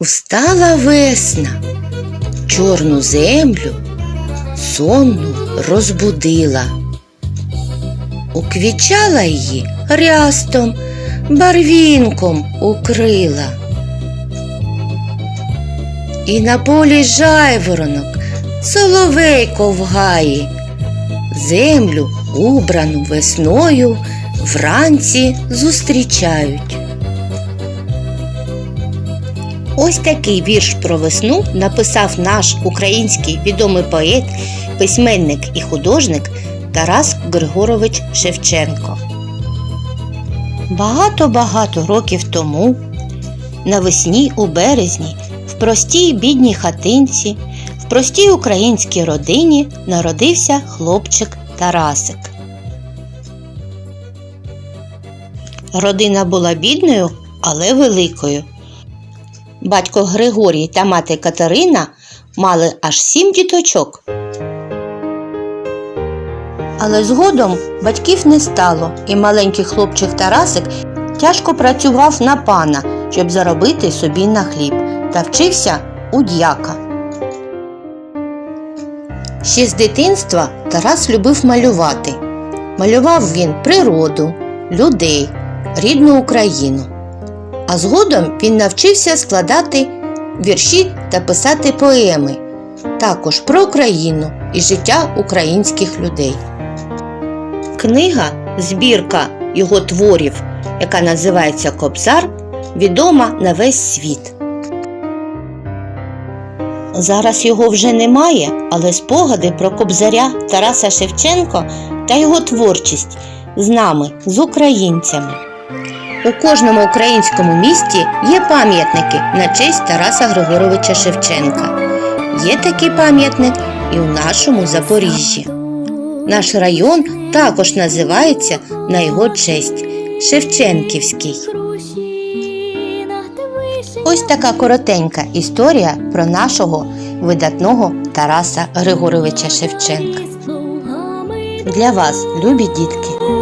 Встала весна, чорну землю сонну розбудила. Уквічала її рястом, барвінком укрила. І на полі жайворонок, соловейко в гаї, землю, убрану весною, вранці зустрічають. Ось такий вірш про весну написав наш український відомий поет, письменник і художник Тарас Григорович Шевченко. Багато-багато років тому, навесні у березні, в простій бідній хатинці, в простій українській родині народився хлопчик Тарасик. Родина була бідною, але великою. Батько Григорій та мати Катерина мали аж сім діточок. Але згодом батьків не стало, і маленький хлопчик Тарасик тяжко працював на пана, щоб заробити собі на хліб, та вчився у дяка. Ще з дитинства Тарас любив малювати. Малював він природу, людей, рідну Україну. А згодом він навчився складати вірші та писати поеми, також про Україну і життя українських людей. Книга збірка його творів, яка називається Кобзар, відома на весь світ. Зараз його вже немає, але спогади про кобзаря Тараса Шевченко та його творчість з нами, з українцями. У кожному українському місті є пам'ятники на честь Тараса Григоровича Шевченка. Є такий пам'ятник і у нашому Запоріжжі. Наш район також називається на його честь Шевченківський. Ось така коротенька історія про нашого видатного Тараса Григоровича Шевченка. Для вас, любі дітки!